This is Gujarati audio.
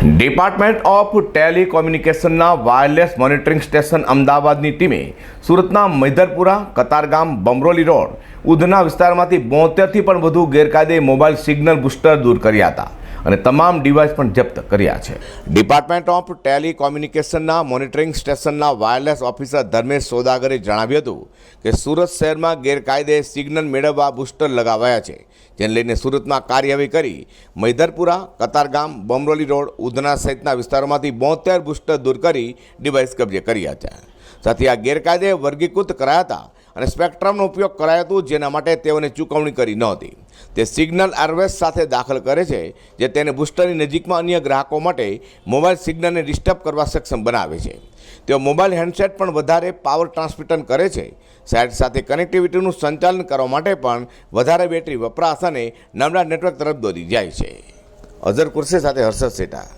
ડિપાર્ટમેન્ટ ઓફ ટેલિકોમ્યુનિકેશનના વાયરલેસ મોનિટરિંગ સ્ટેશન અમદાવાદની ટીમે સુરતના મૈધરપુરા, કતારગામ, બમરોલી રોડ, ઉધના વિસ્તારમાંથી બોતેરથી પણ વધુ ગેરકાયદે મોબાઈલ સિગ્નલ બુસ્ટર દૂર કર્યા હતા. અને તમામ ડિવાઇસ પણ જપ્ત કર્યા છે. ડિપાર્ટમેન્ટ ઓફ ટેલિકોમ્યુનિકેશનના મોનિટરિંગ સ્ટેશનના વાયરલેસ ઓફિસર ધર્મેશ સોદાગરે જણાવ્યું હતું કે સુરત શહેરમાં ગેરકાયદે સિગ્નલ મેળવવા બુસ્ટર લગાવાયા છે, જેને લઈને સુરતમાં કાર્યવાહી કરી મૈધરપુરા કતારગામ, બમરોલી રોડ, ઉધના સહિતના વિસ્તારોમાંથી બોતેર બુસ્ટર દૂર કરી ડિવાઇસ કબજે કર્યા હતા સાથે આ ગેરકાયદે વર્ગીકૃત કરાયા હતા અને સ્પેક્ટ્રમનો ઉપયોગ કરાયો હતો, જેના માટે તેઓને ચૂકવણી કરી નહોતી. તે સિગ્નલ આરવેસ સાથે દાખલ કરે છે, જે તેને બુસ્ટરની નજીકમાં અન્ય ગ્રાહકો માટે મોબાઈલ સિગ્નલને ડિસ્ટર્બ કરવા સક્ષમ બનાવે છે. તેઓ મોબાઈલ હેન્ડસેટ પણ વધારે પાવર ટ્રાન્સમિટન કરે છે. સાઇટ સાથે કનેક્ટિવિટીનું સંચાલન કરવા માટે પણ વધારે બેટરી વપરાશ અને નબળા નેટવર્ક તરફ દોરી જાય છે. અઝર કુરશી સાથે હર્ષદ સેટા.